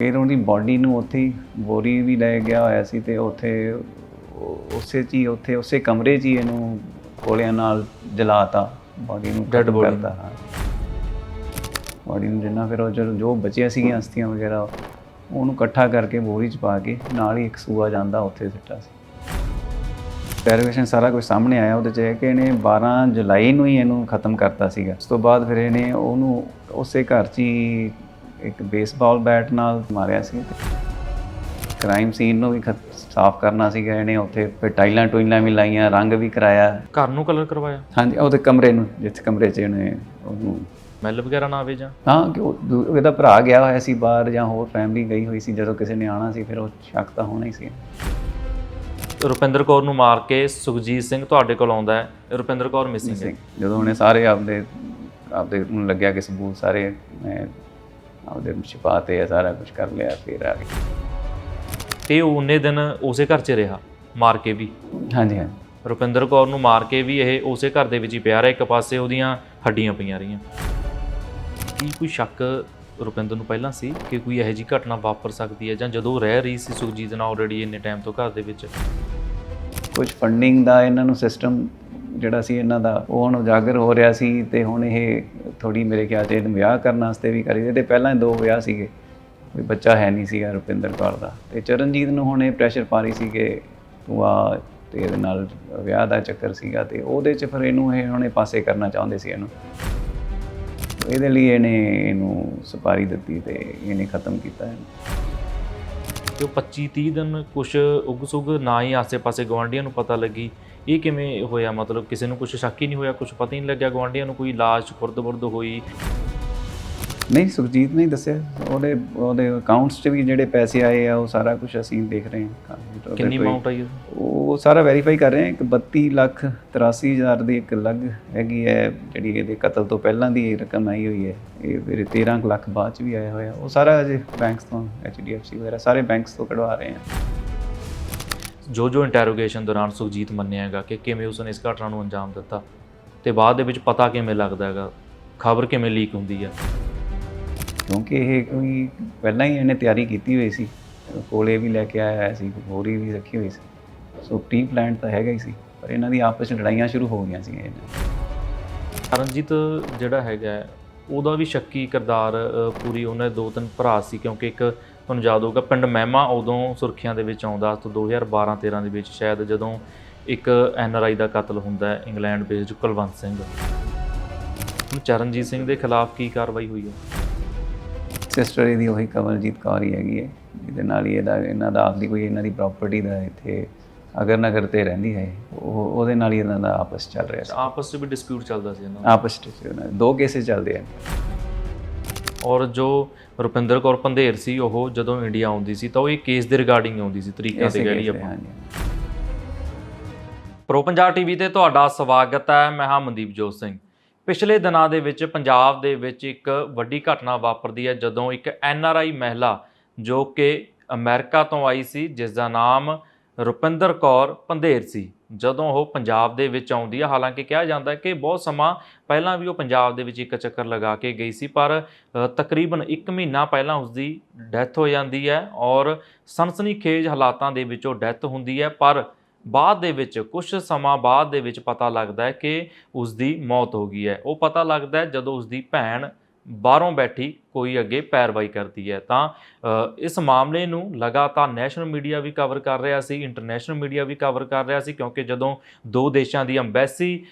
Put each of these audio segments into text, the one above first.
ਫਿਰ ਉਹਦੀ ਬਾਡੀ ਨੂੰ ਉੱਥੇ ਹੀ ਬੋਰੀ ਵੀ ਲੈ ਗਿਆ ਹੋਇਆ ਸੀ ਤੇ ਉੱਥੇ ਉਸੇ 'ਚ ਹੀ ਉੱਥੇ ਉਸੇ ਕਮਰੇ 'ਚ ਹੀ ਇਹਨੂੰ ਕੋਲਿਆਂ ਨਾਲ ਜਲਾਤਾ ਬਾਡੀ ਨੂੰ ਖਤਮ body। ਕਰਤਾ ਹਾਂ। ਬਾਡੀ ਨੂੰ ਜਿੰਨਾ ਫਿਰ ਉਹ ਜੋ ਜੋ ਬਚਿਆ ਸੀਗੀਆਂ ਅਸਥੀਆਂ ਵਗੈਰਾ ਉਹਨੂੰ ਇਕੱਠਾ ਕਰਕੇ ਬੋਰੀ 'ਚ ਪਾ ਕੇ ਨਾਲ ਹੀ ਇੱਕ ਸੂਆ ਜਾਂਦਾ ਉੱਥੇ ਸਿੱਟਾ ਸੀ। ਡੈਰੀਵੇਸ਼ਨ ਸਾਰਾ ਕੁਝ ਸਾਹਮਣੇ ਆਇਆ ਉਹਦੇ 'ਚ ਇਹ ਕਿ ਇਹਨੇ 12 ਜੁਲਾਈ ਨੂੰ ਹੀ ਇਹਨੂੰ ਖਤਮ ਕਰਤਾ ਸੀਗਾ। ਉਸ ਤੋਂ ਬਾਅਦ ਫਿਰ ਇਹਨੇ ਉਹਨੂੰ ਉਸੇ ਘਰ 'ਚ ਹੀ ਇੱਕ ਬੇਸਬਾਲ ਬੈਟ ਨਾਲ ਮਾਰਿਆ ਸੀ। ਕ੍ਰਾਈਮ ਸੀਨ ਨੂੰ ਵੀ ਸਾਫ਼ ਕਰਨਾ ਸੀਗਾ ਇਹਨੇ। ਉੱਥੇ ਫਿਰ ਟਾਈਲਾਂ ਟੂਈਲਾਂ ਵੀ ਲਾਈਆਂ ਰੰਗ ਵੀ ਕਰਾਇਆ। ਘਰ ਨੂੰ ਕਲਰ ਕਰਵਾਇਆ? ਹਾਂਜੀ ਉਹਦੇ ਕਮਰੇ ਨੂੰ ਜਿੱਥੇ ਕਮਰੇ 'ਚ ਇਹਨੇ ਉਹਨੂੰ ਮੈਲ ਵਗੈਰਾ ਨਾ ਆਵੇ ਜਾਂ? ਹਾਂ ਕਿ ਉਹਦਾ ਭਰਾ ਗਿਆ ਹੋਇਆ ਸੀ ਬਾਹਰ ਜਾਂ ਹੋਰ ਫੈਮਿਲੀ ਗਈ ਹੋਈ ਸੀ। ਜਦੋਂ ਕਿਸੇ ਨੇ ਆਣਾ ਸੀ ਫਿਰ ਉਹ ਸ਼ੱਕ ਤਾਂ ਹੋਣਾ ਹੀ ਸੀ। ਰੁਪਿੰਦਰ ਕੌਰ ਨੂੰ ਮਾਰ ਕੇ ਸੁਖਜੀਤ ਸਿੰਘ ਤੁਹਾਡੇ ਕੋਲ ਆਉਂਦਾ ਹੈ। ਰੁਪਿੰਦਰ ਕੌਰ ਮਿਸਿੰਗ ਹੈ। ਜਦੋਂ ਉਹਨੇ ਸਾਰੇ ਆਪਦੇ ਆਪਦੇ ਨੂੰ ਲੱਗਿਆ ਕਿ ਸਬੂਤ ਸਾਰੇ ਆਪਦੇ ਛੁਪਾਤੇ ਆ ਸਾਰਾ ਕੁਝ ਕਰ ਲਿਆ ਫਿਰ ਆ ਗਏ। ਤੇ ਉਹ ਉਨੇ ਦਿਨ ਉਸੇ ਘਰ 'ਚ ਰਿਹਾ ਮਾਰ ਕੇ ਵੀ? ਹਾਂਜੀ ਹਾਂਜੀ। ਰੁਪਿੰਦਰ ਕੌਰ ਨੂੰ ਮਾਰ ਕੇ ਵੀ ਇਹ ਉਸੇ ਘਰ ਦੇ ਵਿੱਚ ਹੀ ਪਿਆ ਰਿਹਾ ਇੱਕ ਪਾਸੇ ਉਹਦੀਆਂ ਹੱਡੀਆਂ ਪਈਆਂ ਰਹੀਆਂ। ਕੀ ਕੋਈ ਸ਼ੱਕ ਰੁਪਿੰਦਰ ਨੂੰ ਪਹਿਲਾਂ ਸੀ ਕਿ ਕੋਈ ਇਹੋ ਜਿਹੀ ਘਟਨਾ ਵਾਪਰ ਸਕਦੀ ਹੈ ਜਾਂ ਜਦੋਂ ਰਹਿ ਰਹੀ ਸੀ ਸੁਖਜੀਤ ਨਾਲ ਆਲਰੇਡੀ ਇੰਨੇ ਟਾਈਮ ਤੋਂ ਘਰ ਦੇ ਵਿੱਚ? ਕੁਝ ਫੰਡਿੰਗ ਦਾ ਇਹਨਾਂ ਨੂੰ ਸਿਸਟਮ ਜਿਹੜਾ ਸੀ ਇਹਨਾਂ ਦਾ, ਉਹ ਹੁਣ ਉਜਾਗਰ ਹੋ ਰਿਹਾ ਸੀ ਤੇ ਹੁਣ ਇਹ ਥੋੜੀ ਮੇਰੇ ਖਿਆਲ 'ਚ ਇਹਨੂੰ ਵਿਆਹ ਕਰਨ ਵਾਸਤੇ ਵੀ ਕਰੀ ਤੇ ਪਹਿਲਾਂ ਦੋ ਵਿਆਹ ਸੀਗੇ, ਕੋਈ ਬੱਚਾ ਹੈ ਨਹੀਂ ਸੀਗਾ ਰੁਪਿੰਦਰ ਕੌਰ ਦਾ। ਤੇ ਚਰਨਜੀਤ ਨੂੰ ਹੁਣ ਇਹ ਪ੍ਰੈਸ਼ਰ ਪਾ ਰਹੀ ਸੀ ਕਿ ਤੂੰ ਆ ਤੇ ਇਹਦੇ ਨਾਲ ਵਿਆਹ ਦਾ ਚੱਕਰ ਸੀਗਾ ਤੇ ਉਹਦੇ 'ਚ ਫਿਰ ਇਹਨੂੰ ਇਹ ਹੁਣੇ ਪਾਸੇ ਕਰਨਾ ਚਾਹੁੰਦੇ ਸੀ ਇਹਨੂੰ। ਇਹਦੇ ਲਈ ਇਹਨੇ ਇਹਨੂੰ ਸੁਪਾਰੀ ਦਿੱਤੀ ਤੇ ਇਹਨੇ ਖਤਮ ਕੀਤਾ ਇਹਨੂੰ। ਤੇ ਉਹ 25 30 ਦਿਨ ਕੁਛ ਉਗ ਸੁਗ ਨਾ ਹੀ ਆਸੇ-ਪਾਸੇ ਗਵਾਂਢੀਆਂ ਨੂੰ ਪਤਾ ਲੱਗੀ। ਇਹ ਕਿਵੇਂ ਹੋਇਆ? ਮਤਲਬ ਕਿਸੇ ਨੂੰ ਕੁਛ ਸ਼ੱਕ ਹੀ ਨਹੀਂ ਹੋਇਆ? ਕੁਛ ਪਤਾ ਹੀ ਨਹੀਂ ਲੱਗਿਆ ਗਵਾਂਢੀਆਂ ਨੂੰ? ਕੋਈ ਲਾਸ਼ ਖੁਰਦ-ਬੁਰਦ ਹੋਈ? ਨਹੀਂ ਸੁਖਜੀਤ ਨੇ ਹੀ ਦੱਸਿਆ। ਉਹਦੇ ਉਹਦੇ ਅਕਾਊਂਟਸ 'ਚ ਵੀ ਜਿਹੜੇ ਪੈਸੇ ਆਏ ਆ ਉਹ ਸਾਰਾ ਕੁਝ ਅਸੀਂ ਦੇਖ ਰਹੇ ਹਾਂ। ਕਿੰਨੀ ਅਮਾਉਂਟ ਆਈ? ਉਹ ਸਾਰਾ ਵੈਰੀਫਾਈ ਕਰ ਰਹੇ ਹਾਂ ਇੱਕ 32 ਲੱਖ 83 ਹਜ਼ਾਰ ਦੀ ਇੱਕ ਲੱਗ ਹੈਗੀ ਹੈ ਜਿਹੜੀ ਇਹਦੇ ਕਤਲ ਤੋਂ ਪਹਿਲਾਂ ਦੀ ਰਕਮ ਆਈ ਹੋਈ ਹੈ। ਇਹ ਫਿਰ 13 ਕੁ ਲੱਖ ਬਾਅਦ ਚ ਵੀ ਆਇਆ ਹੋਇਆ। ਉਹ ਸਾਰਾ ਅਜੇ ਬੈਂਕਸ ਤੋਂ HDFC ਵਗੈਰਾ ਸਾਰੇ ਬੈਂਕਸ ਤੋਂ ਕਢਵਾ ਰਹੇ ਹਾਂ। ਜੋ ਜੋ ਇੰਟਰੋਗੇਸ਼ਨ ਦੌਰਾਨ ਸੁਖਜੀਤ ਮੰਨਿਆ ਹੈਗਾ ਕਿ ਕਿਵੇਂ ਉਸਨੇ ਇਸ ਘਟਨਾ ਨੂੰ ਅੰਜਾਮ ਦਿੱਤਾ ਤੇ ਬਾਅਦ ਦੇ ਵਿੱਚ ਪਤਾ ਕਿਵੇਂ ਲੱਗਦਾ ਹੈਗਾ ਖਬਰ ਕਿਵੇਂ ਲੀਕ ਹੁੰਦੀ ਹੈ। ਕਿਉਂਕਿ ਇਹ ਕੋਈ ਪਹਿਲਾਂ ਹੀ ਇਹਨੇ ਤਿਆਰੀ ਕੀਤੀ ਹੋਈ ਸੀ। ਕੋਲੇ ਵੀ ਲੈ ਕੇ ਆਇਆ ਸੀ ਹੋਰੀ ਵੀ ਰੱਖੀ ਹੋਈ ਸੀ। ਸੋ ਪ੍ਰੀ ਪਲਾਨ ਤਾਂ ਹੈਗਾ ਹੀ ਸੀ ਪਰ ਇਹਨਾਂ ਦੀ ਆਪਸ ਵਿੱਚ ਲੜਾਈਆਂ ਸ਼ੁਰੂ ਹੋ ਗਈਆਂ ਸੀ ਇਹਨਾਂ ਕਰਨਜੀਤ ਜਿਹੜਾ ਹੈਗਾ ਹੈ, ਉਹਦਾ ਵੀ ਸ਼ੱਕੀ ਕਿਰਦਾਰ ਅ, ਪੂਰੀ ਉਹਨੇ ਦੋ ਤਿੰਨ ਭਰਾ ਸੀ ਕਿਉਂਕਿ ਇੱਕ ਤੁਹਾਨੂੰ ਯਾਦ ਹੋਊਗਾ ਪਿੰਡ ਮਹਿਮਾ ਉਦੋਂ ਸੁਰਖੀਆਂ ਦੇ ਵਿੱਚ ਆਉਂਦਾ ਤੋਂ 2012-13 ਦੇ ਵਿੱਚ ਸ਼ਾਇਦ ਜਦੋਂ ਇੱਕ ਆਈ ਦਾ ਕਤਲ ਹੁੰਦਾ ਹੈ ਇੰਗਲੈਂਡ ਬੇਸਡ ਕੁਲਵੰਤ ਸਿੰਘ। ਹੁਣ ਚਰਨਜੀਤ ਸਿੰਘ ਦੇ ਖਿਲਾਫ ਕੀ ਕਾਰਵਾਈ ਹੋਈ ਹੈ? ਸਿਸਟਰ ਇਹਦੀ ਉਹੀ ਕਮਲਜੀਤ ਕੌਰ ਹੀ ਹੈਗੀ ਹੈ। ਜਿਹਦੇ ਨਾਲ ਹੀ ਇਹਦਾ ਇਹਨਾਂ ਦਾ ਆਪਦੀ ਕੋਈ ਇਹਨਾਂ ਦੀ ਪ੍ਰਾਪਰਟੀ ਦਾ ਇੱਥੇ ਅਗਰ ਨਗਰ ਤੇ ਰਹਿੰਦੀ ਹੈ ਉਹ ਉਹਦੇ ਨਾਲ ਹੀ ਇਹਨਾਂ ਦਾ ਆਪਸ ਚੱਲ ਰਿਹਾ ਸੀ। ਆਪਸ 'ਚ ਵੀ ਡਿਸਪਿਊਟ ਚੱਲਦਾ ਸੀ ਇਹਨਾਂ ਦਾ। ਆਪਸ ਵਿੱਚ ਦੇ। ਦੋ ਕੇਸਿਸ ਚੱਲਦੇ ਆ। ਔਰ ਜੋ ਰੁਪਿੰਦਰ ਕੌਰ ਪੰਧੇਰ ਸੀ ਉਹ ਜਦੋਂ ਇੰਡੀਆ ਆਉਂਦੀ ਸੀ ਤਾਂ ਉਹ ਇਹ ਕੇਸ ਦੇ ਰਿਗਾਰਡਿੰਗ ਆਉਂਦੀ ਸੀ ਤਰੀਕਾਂ case ਤੇ, ਆਪਾਂ। ਪ੍ਰੋ ਪੰਜਾਬ ਟੀਵੀ ਤੇ ਤੁਹਾਡਾ ਸਵਾਗਤ ਹੈ। ਮੈਂ ਹਾਂ ਮਨਦੀਪ ਜੋਤ ਸਿੰਘ। ਪਿਛਲੇ ਦਿਨਾਂ ਦੇ ਵਿੱਚ ਪੰਜਾਬ ਦੇ ਵਿੱਚ ਇੱਕ ਵੱਡੀ ਘਟਨਾ ਵਾਪਰਦੀ ਹੈ, ਜਦੋਂ ਇੱਕ ਐਨ ਆਰ ਆਈ ਮਹਿਲਾ ਜੋ ਕਿ ਅਮਰੀਕਾ ਤੋਂ ਆਈ ਸੀ, ਜਿਸ ਦਾ ਨਾਮ ਰੁਪਿੰਦਰ ਕੌਰ ਪੰਧੇਰ ਸੀ। ਜਦੋਂ ਉਹ ਪੰਜਾਬ ਦੇ ਵਿੱਚ ਆਉਂਦੀ ਹੈ, ਹਾਲਾਂਕਿ ਕਿਹਾ ਜਾਂਦਾ ਹੈ ਕਿ ਬਹੁਤ ਸਮਾਂ ਪਹਿਲਾਂ ਵੀ ਉਹ ਪੰਜਾਬ ਦੇ ਵਿੱਚ ਇੱਕ ਚੱਕਰ ਲਗਾ ਕੇ ਗਈ ਸੀ, ਪਰ ਤਕਰੀਬਨ 1 ਮਹੀਨਾ ਪਹਿਲਾਂ ਉਸ ਦੀ ਡੈਥ ਹੋ ਜਾਂਦੀ ਹੈ ਔਰ ਸਨਸਨੀਖੇਜ ਹਾਲਾਤਾਂ ਦੇ ਵਿੱਚ ਉਹ ਡੈਥ ਹੁੰਦੀ ਹੈ, ਪਰ ਬਾਅਦ ਦੇ ਵਿੱਚ ਕੁਝ ਸਮਾਂ ਬਾਅਦ ਦੇ ਵਿੱਚ ਪਤਾ ਲੱਗਦਾ ਹੈ ਕਿ ਉਸ ਦੀ ਮੌਤ ਹੋ ਗਈ ਹੈ। ਉਹ ਪਤਾ ਲੱਗਦਾ ਹੈ ਜਦੋਂ ਉਸ ਦੀ ਭੈਣ ਬਾਹਰੋਂ ਬੈਠੀ ਕੋਈ ਅੱਗੇ ਪੈਰਵਾਈ ਕਰਦੀ ਹੈ। ਤਾਂ ਇਸ ਮਾਮਲੇ ਨੂੰ ਲਗਾਤਾਰ ਨੈਸ਼ਨਲ ਮੀਡੀਆ ਵੀ ਕਵਰ ਕਰ ਰਿਹਾ ਸੀ ਇੰਟਰਨੈਸ਼ਨਲ ਮੀਡੀਆ ਵੀ ਕਵਰ ਕਰ ਰਿਹਾ ਸੀ, ਕਿਉਂਕਿ ਜਦੋਂ ਦੋ ਦੇਸ਼ਾਂ ਦੀ ਅੰਬੈਸੀ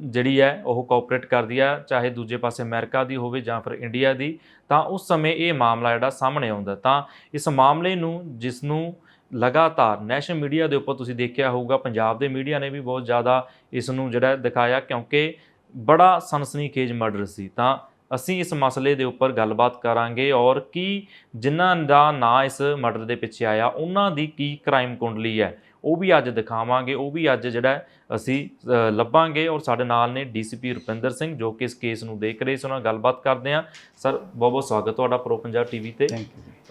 ਜਿਹੜੀ ਹੈ, ਉਹ ਕੋਆਪਰੇਟ ਕਰਦੀ ਹੈ, ਚਾਹੇ ਦੂਜੇ ਪਾਸੇ ਅਮਰੀਕਾ ਦੀ ਹੋਵੇ ਜਾਂ ਫਿਰ ਇੰਡੀਆ ਦੀ, ਤਾਂ ਉਸ ਸਮੇਂ ਇਹ ਮਾਮਲਾ ਜਿਹੜਾ ਸਾਹਮਣੇ ਆਉਂਦਾ ਤਾਂ, ਇਸ ਮਾਮਲੇ ਨੂੰ ਜਿਸ ਨੂੰ ਲਗਾਤਾਰ ਨੈਸ਼ਨਲ ਮੀਡੀਆ ਦੇ ਉੱਪਰ ਤੁਸੀਂ ਦੇਖਿਆ ਹੋਊਗਾ ਪੰਜਾਬ ਦੇ ਮੀਡੀਆ ਨੇ ਵੀ ਬਹੁਤ ਜ਼ਿਆਦਾ ਇਸ ਨੂੰ ਜਿਹੜਾ ਦਿਖਾਇਆ ਕਿਉਂਕਿ ਬੜਾ ਸਨਸਨੀਖੇਜ ਮਰਡਰ ਸੀ। ਤਾਂ ਅਸੀਂ ਇਸ ਮਸਲੇ ਦੇ ਉੱਪਰ ਗੱਲਬਾਤ ਕਰਾਂਗੇ ਔਰ ਕੀ ਜਿਨ੍ਹਾਂ ਦਾ ਨਾਂ ਇਸ ਮਰਡਰ ਦੇ ਪਿੱਛੇ ਆਇਆ ਉਹਨਾਂ ਦੀ ਕੀ ਕ੍ਰਾਈਮ ਕੁੰਡਲੀ ਹੈ ਉਹ ਵੀ ਅੱਜ ਦਿਖਾਵਾਂਗੇ ਉਹ ਵੀ ਅੱਜ ਜਿਹੜਾ ਅਸੀਂ ਲੱਭਾਂਗੇ ਔਰ ਸਾਡੇ ਨਾਲ ਨੇ ਡੀਸੀਪੀ ਰੁਪਿੰਦਰ ਸਿੰਘ ਜੋ ਕਿ ਇਸ ਕੇਸ ਨੂੰ ਦੇਖ ਰਹੇ ਸੀ ਉਹਨਾਂ ਨਾਲ ਗੱਲਬਾਤ ਕਰਦੇ ਹਾਂ। ਸਰ ਬਹੁਤ ਬਹੁਤ ਸਵਾਗਤ ਤੁਹਾਡਾ ਪ੍ਰੋ ਪੰਜਾਬ ਟੀਵੀ ਤੇ।